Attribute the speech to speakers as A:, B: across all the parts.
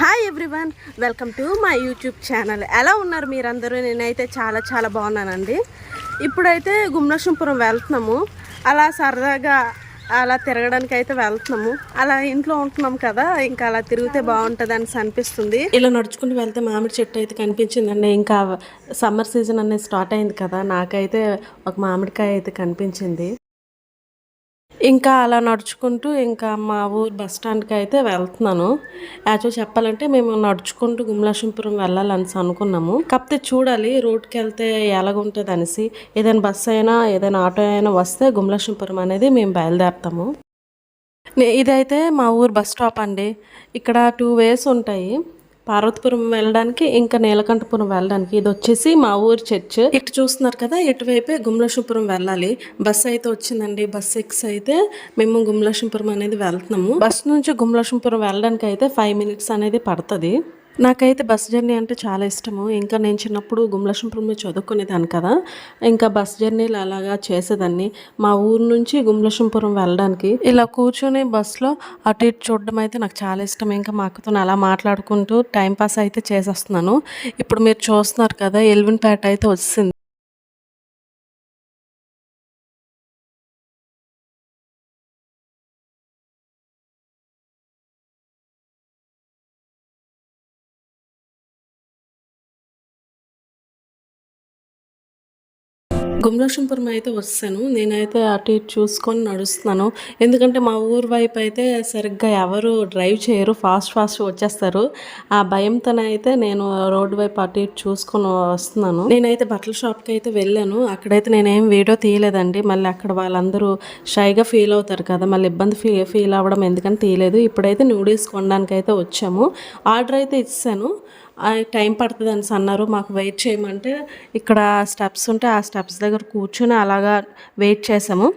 A: Hi everyone welcome to my YouTube channel ఎలా ఉన్నారు మీరందరూ? నేనైతే చాలా చాలా బాగున్నానండి. ఇప్పుడైతే గుమ్నశంపురం వెళ్తున్నాము. అలా సరదాగా అలా తిరగడానికి అయితే వెళ్తున్నాము. అలా ఇంట్లో ఉంటున్నాం కదా ఇంకా అలా తిరిగితే బాగుంటుంది అని అనిపిస్తుంది. ఇలా నడుచుకుంటూ వెళ్తే మామిడి చెట్టు అయితే కనిపించిందండి. ఇంకా సమ్మర్ సీజన్ అనేది స్టార్ట్ అయింది కదా నాకైతే ఒక మామిడికాయ అయితే కనిపించింది. ఇంకా అలా నడుచుకుంటూ ఇంకా మా ఊరు బస్ స్టాండ్కి అయితే వెళ్తున్నాను. యాక్చువల్ చెప్పాలంటే మేము నడుచుకుంటూ గుమ్లాక్షంపురం వెళ్ళాలని అనుకున్నాము. కాకపోతే చూడాలి రోడ్కి వెళ్తే ఎలాగుంటుంది అనేసి ఏదైనా బస్సు అయినా ఏదైనా ఆటో అయినా వస్తే గుమ్లాక్షంపురం అనేది మేము బయలుదేరుతాము. ఇదైతే మా ఊరు బస్ స్టాప్ అండి. ఇక్కడ టూ వేస్ ఉంటాయి. పార్వతీపురం వెళ్ళడానికి ఇంకా నీలకంఠపురం వెళ్ళడానికి. ఇది వచ్చేసి మా ఊరు చర్చ్. ఇటు చూస్తున్నారు కదా ఇటువైపే గుమలక్ష్మీపురం వెళ్ళాలి. బస్సు అయితే వచ్చిందండి. బస్సు ఎక్స్ అయితే మేము గుమలక్ష్మీపురం అనేది వెళ్తున్నాము. బస్ నుంచి గుమలక్ష్మీపురం వెళ్ళడానికి అయితే ఫైవ్ మినిట్స్ అనేది పడుతుంది. నాకైతే బస్ జర్నీ అంటే చాలా ఇష్టము. ఇంకా నేను చిన్నప్పుడు గుమలక్ష్మీపురంలో చదువుకునేదాన్ని కదా. ఇంకా బస్ జర్నీలు అలాగా చేసేదాన్ని. మా ఊరు నుంచి గుమలక్ష్మీపురం వెళ్ళడానికి ఇలా కూర్చొని బస్సులో అటు ఇటు చూడడం అయితే నాకు చాలా ఇష్టం. ఇంకా మా అక్కతో అలా మాట్లాడుకుంటూ టైంపాస్ అయితే చేసేస్తున్నాను. ఇప్పుడు మీరు చూస్తున్నారు కదా ఎల్విన్పేట అయితే వచ్చింది గుమలక్ష్మీపురం అయితే వస్తాను. నేనైతే అటు ఇటు చూసుకొని నడుస్తున్నాను. ఎందుకంటే మా ఊరు వైపు అయితే సరిగ్గా ఎవరు డ్రైవ్ చేయరు. ఫాస్ట్ ఫాస్ట్ వచ్చేస్తారు. ఆ భయంతోనైతే నేను రోడ్డు వైపు అటు ఇటు చూసుకొని వస్తున్నాను. నేనైతే బట్టల షాప్కి అయితే వెళ్ళాను. అక్కడైతే నేనేం వీడియో తీయలేదండి. మళ్ళీ అక్కడ వాళ్ళందరూ షైగా ఫీల్ అవుతారు కదా. మళ్ళీ ఇబ్బంది ఫీ ఫీల్ అవ్వడం ఎందుకని తీయలేదు. ఇప్పుడైతే నూడిల్స్ కొనడానికి అయితే వచ్చాము. ఆర్డర్ అయితే ఇచ్చాను. టైం పడుతుంది అని అన్నారు మాకు వెయిట్ చేయమంటే ఇక్కడ స్టెప్స్ ఉంటే ఆ స్టెప్స్ దగ్గర కూర్చొని అలాగా వెయిట్ చేసాము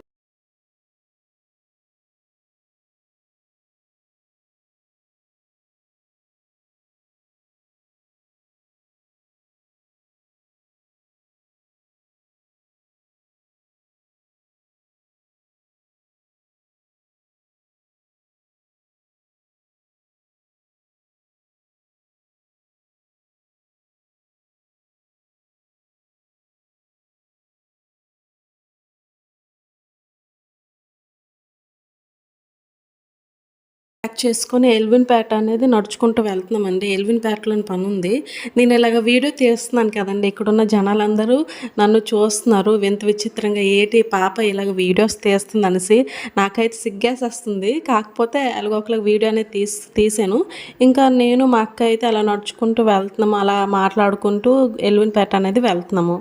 A: ప్యాక్ చేసుకొని ఎల్విన్ పేట అనేది నడుచుకుంటూ వెళ్తున్నామండి. ఎల్విన్ పేటలో పని ఉంది. నేను ఇలాగ వీడియో తీస్తున్నాను కదండి. ఇక్కడున్న జనాలందరూ నన్ను చూస్తున్నారు. వింత విచిత్రంగా ఏటి పాప ఇలాగ వీడియోస్ తీస్తుంది అనేసి నాకైతే సిగ్గేసేస్తుంది. కాకపోతే ఎలాగోకలాగ వీడియో అనేది తీసి తీసాను. ఇంకా నేను మా అక్క అయితే అలా నడుచుకుంటూ వెళ్తున్నాము. అలా మాట్లాడుకుంటూ ఎల్విన్ పేట అనేది వెళ్తున్నాము.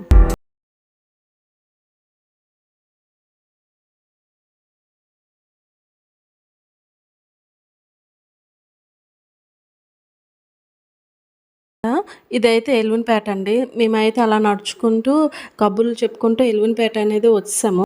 A: ఇదైతే ఎల్విన్పేట అండి. మేమైతే అలా నడుచుకుంటూ కబుర్లు చెప్పుకుంటూ ఎల్విన్పేట అనేది వచ్చాము.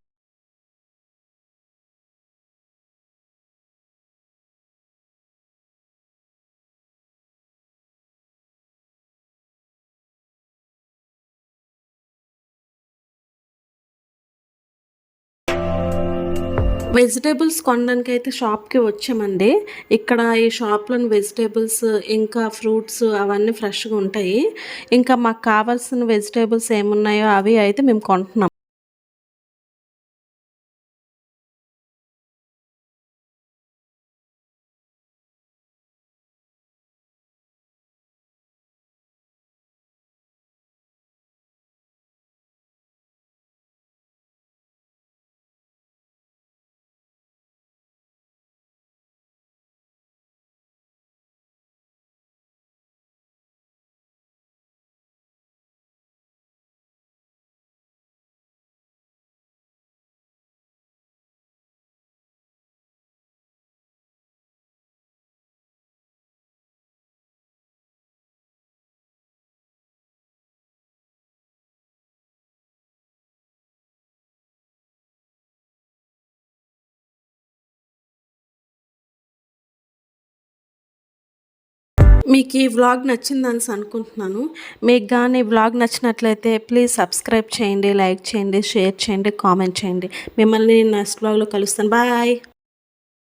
A: వెజిటేబుల్స్ కొనడానికి అయితే షాప్కి వచ్చామండి. ఇక్కడ ఈ షాప్లోని వెజిటేబుల్స్ ఇంకా ఫ్రూట్స్ అవన్నీ ఫ్రెష్గా ఉంటాయి. ఇంకా మాకు కావాల్సిన వెజిటేబుల్స్ ఏమున్నాయో అవి అయితే మేము కొంటున్నాం. మీకు ఈ వ్లాగ్ నచ్చిందని అనుకుంటున్నాను. మీకు కానీ వ్లాగ్ నచ్చినట్లయితే ప్లీజ్ సబ్స్క్రైబ్ చేయండి లైక్ చేయండి షేర్ చేయండి కామెంట్ చేయండి. మిమ్మల్ని నెక్స్ట్ వ్లాగ్లో కలుస్తాను. బాయ్